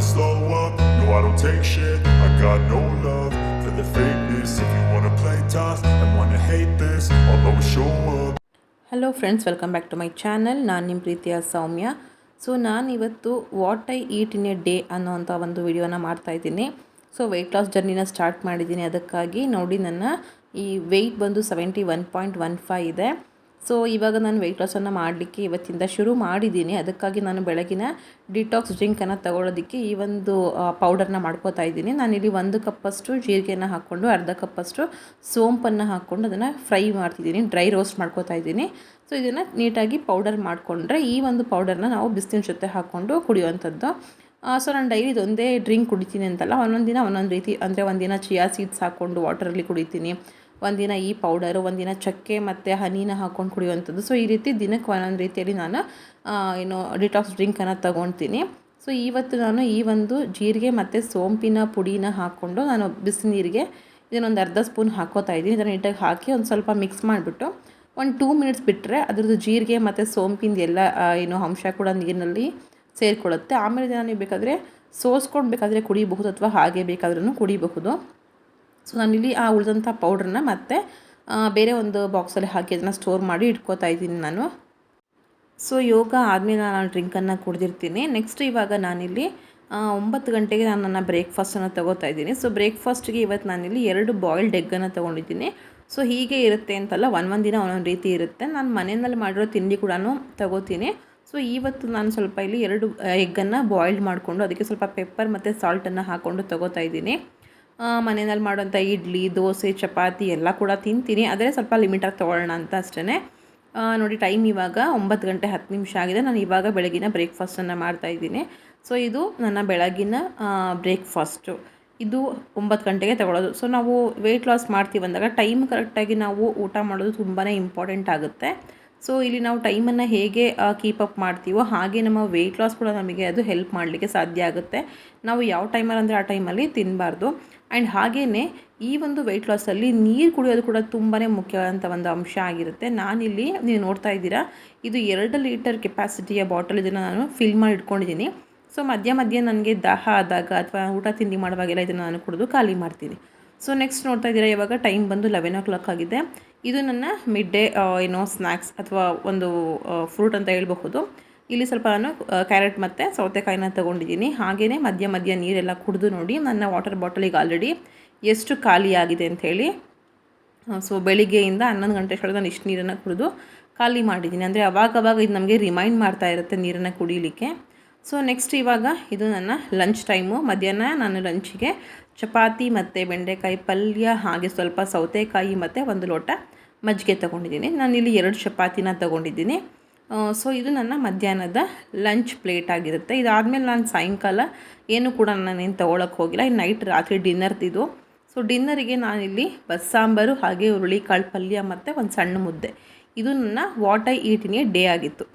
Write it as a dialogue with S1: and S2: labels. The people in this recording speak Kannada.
S1: never slow up, no I don't take shit. I got no love for the fakeness. If you wanna play tough and wanna hate this I'll always show up.
S2: Hello friends welcome back to my channel ನಾನು ನಿಮ್ಮ ಪ್ರೀತಿಯ ಸೌಮ್ಯ. ಸೊ ನಾನಿವತ್ತು what I eat in a day ಅನ್ನೋವಂಥ ಒಂದು ವಿಡಿಯೋನ ಮಾಡ್ತಾಯಿದ್ದೀನಿ ಸೊ ವೆಯ್ಟ್ ಲಾಸ್ ಜರ್ನಿನ ಸ್ಟಾರ್ಟ್ ಮಾಡಿದ್ದೀನಿ. ಅದಕ್ಕಾಗಿ ನೋಡಿ ನನ್ನ ಈ ವೆಯ್ಟ್ ಬಂದು seventy one point one five ಇದೆ. ಸೊ ಇವಾಗ ನಾನು ವೆಯ್ಟ್ ಲಾಸನ್ನು ಮಾಡಲಿಕ್ಕೆ ಇವತ್ತಿಂದ ಶುರು ಮಾಡಿದ್ದೀನಿ. ಅದಕ್ಕಾಗಿ ನಾನು ಬೆಳಗಿನ ಡಿಟಾಕ್ಸ್ ಡ್ರಿಂಕನ್ನು ತಗೊಳ್ಳೋದಕ್ಕೆ ಈ ಒಂದು ಪೌಡರ್ನ ಮಾಡ್ಕೋತಾ ಇದ್ದೀನಿ. ನಾನಿಲ್ಲಿ ಒಂದು ಕಪ್ಪಷ್ಟು ಜೀರಿಗೆನ ಹಾಕ್ಕೊಂಡು, ಅರ್ಧ ಕಪ್ಪಷ್ಟು ಸೋಂಪನ್ನು ಹಾಕ್ಕೊಂಡು ಅದನ್ನು ಫ್ರೈ ಮಾಡ್ತಿದ್ದೀನಿ. ಡ್ರೈ ರೋಸ್ಟ್ ಮಾಡ್ಕೋತಾ ಇದ್ದೀನಿ. ಸೊ ಇದನ್ನು ನೀಟಾಗಿ ಪೌಡರ್ ಮಾಡಿಕೊಂಡ್ರೆ ಈ ಒಂದು ಪೌಡರ್ನ ನಾವು ಬಿಸಿಲಿನ ಜೊತೆ ಹಾಕ್ಕೊಂಡು ಕುಡಿಯುವಂಥದ್ದು. ಸೊ ನಾನು ಡೈಲಿ ಇದೊಂದೇ ಡ್ರಿಂಕ್ ಕುಡಿತೀನಿ ಅಂತಲ್ಲ, ಒಂದೊಂದು ದಿನ ಒಂದೊಂದು ರೀತಿ, ಅಂದರೆ ಒಂದಿನ ಚಿಯಾ ಸೀಡ್ಸ್ ಹಾಕ್ಕೊಂಡು ವಾಟರಲ್ಲಿ ಕುಡಿತೀನಿ. ಒಂದಿನ ಈ ಪೌಡರು ಒಂದಿನ ಚಕ್ಕೆ ಮತ್ತು ಹನಿನ ಹಾಕ್ಕೊಂಡು ಕುಡಿಯುವಂಥದ್ದು. ಸೊ ಈ ರೀತಿ ದಿನಕ್ಕೆ ಒಂದೊಂದು ರೀತಿಯಲ್ಲಿ ನಾನು ಏನು ಡಿಟಾಕ್ಸ್ ಡ್ರಿಂಕನ್ನು ತೊಗೊಳ್ತೀನಿ ಸೊ ಇವತ್ತು ನಾನು ಈ ಒಂದು ಜೀರಿಗೆ ಮತ್ತು ಸೋಂಪಿನ ಪುಡಿನ ಹಾಕ್ಕೊಂಡು ನಾನು ಬಿಸಿನೀರಿಗೆ ಇದನ್ನೊಂದು ಅರ್ಧ ಸ್ಪೂನ್ ಹಾಕೋತಾ ಇದ್ದೀನಿ. ಇದನ್ನು ನೀಟಾಗಿ ಹಾಕಿ ಒಂದು ಸ್ವಲ್ಪ ಮಿಕ್ಸ್ ಮಾಡಿಬಿಟ್ಟು ಒಂದು ಟೂ ಮಿನಿಟ್ಸ್ ಬಿಟ್ಟರೆ ಅದ್ರದ್ದು ಜೀರಿಗೆ ಮತ್ತು ಸೋಂಪಿಂದ ಎಲ್ಲ ಏನು ಅಂಶ ಕೂಡ ನೀರಿನಲ್ಲಿ ಸೇರಿಕೊಳ್ಳುತ್ತೆ. ಆಮೇಲೆ ಇದನ್ನು ನೀವು ಬೇಕಾದರೆ ಸೋಸ್ಕೊಂಡು ಬೇಕಾದರೆ ಕುಡಿಬಹುದು ಅಥವಾ ಹಾಗೆ ಬೇಕಾದ್ರೂ ಕುಡಿಬಹುದು. ಸೊ ನಾನಿಲ್ಲಿ ಆ ಉಳಿದಂಥ ಪೌಡ್ರನ್ನ ಮತ್ತೆ ಬೇರೆ ಒಂದು ಬಾಕ್ಸಲ್ಲಿ ಹಾಕಿ ಅದನ್ನು ಸ್ಟೋರ್ ಮಾಡಿ ಇಟ್ಕೋತಾ ಇದ್ದೀನಿ ನಾನು. ಸೊ ಯೋಗ ಆದಮೇಲೆ ನಾನು ಡ್ರಿಂಕನ್ನು ಕುಡಿದಿರ್ತೀನಿ. ನೆಕ್ಸ್ಟ್ ಇವಾಗ ನಾನಿಲ್ಲಿ ಒಂಬತ್ತು ಗಂಟೆಗೆ ನಾನು ನನ್ನ ಬ್ರೇಕ್ಫಾಸ್ಟನ್ನು ತೊಗೋತಾ ಇದ್ದೀನಿ. ಸೊ ಬ್ರೇಕ್ಫಾಸ್ಟ್ಗೆ ಇವತ್ತು ನಾನಿಲ್ಲಿ ಎರಡು ಬಾಯ್ಲ್ಡ್ ಎಗ್ಗನ್ನು ತೊಗೊಂಡಿದ್ದೀನಿ. ಸೊ ಹೀಗೆ ಇರುತ್ತೆ ಅಂತಲ್ಲ ಒಂದೊಂದು ದಿನ ಒಂದೊಂದು ರೀತಿ ಇರುತ್ತೆ. ನಾನು ಮನೆಯಲ್ಲಿ ಮಾಡಿರೋ ತಿಂಡಿ ಕೂಡ ತೊಗೋತೀನಿ. ಸೊ ಇವತ್ತು ನಾನು ಸ್ವಲ್ಪ ಇಲ್ಲಿ ಎರಡು ಎಗ್ಗನ್ನು ಬಾಯ್ಲ್ಡ್ ಮಾಡಿಕೊಂಡು, ಅದಕ್ಕೆ ಸ್ವಲ್ಪ ಪೆಪ್ಪರ್ ಮತ್ತು ಸಾಲ್ಟನ್ನು ಹಾಕ್ಕೊಂಡು ತೊಗೋತಾ ಇದ್ದೀನಿ. ಮನೆಯಲ್ಲಿ ಮಾಡೋಂಥ ಇಡ್ಲಿ, ದೋಸೆ, ಚಪಾತಿ ಎಲ್ಲ ಕೂಡ ತಿಂತೀನಿ. ಆದರೆ ಸ್ವಲ್ಪ ಲಿಮಿಟಾಗಿ ತೊಗೊಳ್ಳೋಣ ಅಂತ ಅಷ್ಟೇ ನೋಡಿ ಟೈಮ್ ಇವಾಗ ಒಂಬತ್ತು ಗಂಟೆ ಹತ್ತು ನಿಮಿಷ ಆಗಿದೆ. ನಾನು ಇವಾಗ ಬೆಳಗಿನ ಬ್ರೇಕ್ಫಾಸ್ಟನ್ನು ಮಾಡ್ತಾಯಿದ್ದೀನಿ ಸೊ, ಇದು ನನ್ನ ಬೆಳಗಿನ ಬ್ರೇಕ್ಫಾಸ್ಟು. ಇದು ಒಂಬತ್ತು ಗಂಟೆಗೆ ತಗೊಳ್ಳೋದು. ಸೊ, ನಾವು ವೆಯ್ಟ್ ಲಾಸ್ ಮಾಡ್ತೀವಿ ಅಂದಾಗ ಟೈಮ್ ಕರೆಕ್ಟಾಗಿ ನಾವು ಊಟ ಮಾಡೋದು ತುಂಬಾ ಇಂಪಾರ್ಟೆಂಟ್ ಆಗುತ್ತೆ. ಸೊ ಇಲ್ಲಿ ನಾವು ಟೈಮನ್ನು ಹೇಗೆ ಕೀಪ್ ಅಪ್ ಮಾಡ್ತೀವೋ ಹಾಗೆ ನಮ್ಮ ವೆಯ್ಟ್ ಲಾಸ್ ಕೂಡ ನಮಗೆ ಅದು ಹೆಲ್ಪ್ ಮಾಡಲಿಕ್ಕೆ ಸಾಧ್ಯ ಆಗುತ್ತೆ. ನಾವು ಯಾವ ಟೈಮಲ್ಲಿ ಅಂದರೆ ಆ ಟೈಮಲ್ಲಿ ತಿನ್ನಬಾರ್ದು ಆ್ಯಂಡ್ ಹಾಗೆಯೇ ಈ ಒಂದು ವೆಯ್ಟ್ ಲಾಸಲ್ಲಿ ನೀರು ಕುಡಿಯೋದು ಕೂಡ ತುಂಬಾ ಮುಖ್ಯವಾದಂಥ ಒಂದು ಅಂಶ ಆಗಿರುತ್ತೆ. ನಾನಿಲ್ಲಿ ನೀವು ನೋಡ್ತಾ ಇದ್ದೀರಾ, ಇದು ಎರಡು ಲೀಟರ್ ಕೆಪಾಸಿಟಿಯ ಬಾಟಲ್ ಇದನ್ನು ನಾನು ಫಿಲ್ ಮಾಡಿ ಇಟ್ಕೊಂಡಿದ್ದೀನಿ. ಸೊ ಮಧ್ಯ ಮಧ್ಯ ನನಗೆ ದಾಹ ಆದಾಗ ಅಥವಾ ಊಟ ತಿಂಡಿ ಮಾಡುವಾಗೆಲ್ಲ ಇದನ್ನು ನಾನು ಕುಡಿದು ಖಾಲಿ ಮಾಡ್ತೀನಿ. ಸೊ ನೆಕ್ಸ್ಟ್ ನೋಡ್ತಾ ಇದ್ದೀರಾ, ಇವಾಗ ಟೈಮ್ ಬಂದು ಲೆವೆನ್ ಓ ಕ್ಲಾಕ್ ಆಗಿದೆ. ಇದು ನನ್ನ ಮಿಡ್ ಡೇ ಏನೋ ಸ್ನ್ಯಾಕ್ಸ್ ಅಥವಾ ಒಂದು ಫ್ರೂಟ್ ಅಂತ ಹೇಳ್ಬಹುದು. ಇಲ್ಲಿ ಸ್ವಲ್ಪ ನಾನು ಕ್ಯಾರೆಟ್ ಮತ್ತು ಸೌತೆಕಾಯಿನ ತೊಗೊಂಡಿದ್ದೀನಿ. ಹಾಗೇ ಮಧ್ಯ ಮಧ್ಯ ನೀರೆಲ್ಲ ಕುಡಿದು ನೋಡಿ ನನ್ನ ವಾಟರ್ ಬಾಟಲಿಗೆ ಆಲ್ರೆಡಿ ಎಷ್ಟು ಖಾಲಿಯಾಗಿದೆ ಅಂಥೇಳಿ ಸೊ ಬೆಳಿಗ್ಗೆಯಿಂದ ಹನ್ನೊಂದು ಗಂಟೆ ನಾನು ಇಷ್ಟು ನೀರನ್ನು ಕುಡಿದು ಖಾಲಿ ಮಾಡಿದ್ದೀನಿ. ಅಂದರೆ ಅವಾಗವಾಗ ಇದು ನಮಗೆ ರಿಮೈಂಡ್ ಮಾಡ್ತಾ ಇರುತ್ತೆ ನೀರನ್ನು ಕುಡಿಯಲಿಕ್ಕೆ ಸೊ ನೆಕ್ಸ್ಟ್ ಇವಾಗ ಇದು ನನ್ನ ಲಂಚ್ ಟೈಮು ಮಧ್ಯಾಹ್ನ ನಾನು ಲಂಚಿಗೆ ಚಪಾತಿ ಮತ್ತು ಬೆಂಡೆಕಾಯಿ ಪಲ್ಯ ಹಾಗೆ ಸ್ವಲ್ಪ ಸೌತೆಕಾಯಿ ಮತ್ತು ಒಂದು ಲೋಟ ಮಜ್ಜಿಗೆ ತೊಗೊಂಡಿದ್ದೀನಿ. ನಾನಿಲ್ಲಿ ಎರಡು ಚಪಾತಿನ ತೊಗೊಂಡಿದ್ದೀನಿ. ಸೊ ಇದು ನನ್ನ ಮಧ್ಯಾಹ್ನದ ಲಂಚ್ ಪ್ಲೇಟ್ ಆಗಿರುತ್ತೆ. ಇದಾದಮೇಲೆ ನಾನು ಸಾಯಂಕಾಲ ಏನು ಕೂಡ ನಾನೇನು ತೊಗೊಳಕ್ಕೆ ಹೋಗಿಲ್ಲ. ಇನ್ನು ನೈಟ್ ರಾತ್ರಿ ಡಿನ್ನರ್ದಿದು ಸೊ ಡಿನ್ನರಿಗೆ ನಾನಿಲ್ಲಿ ಬಸ್ಸಾಂಬಾರು ಹಾಗೆ ಹುರುಳಿಕಾಳು ಪಲ್ಯ ಮತ್ತು ಒಂದು ಸಣ್ಣ ಮುದ್ದೆ. ಇದು ನನ್ನ ವಾಟ್ ಐ ಈಟಿನಿಯ ಡೇ ಆಗಿತ್ತು.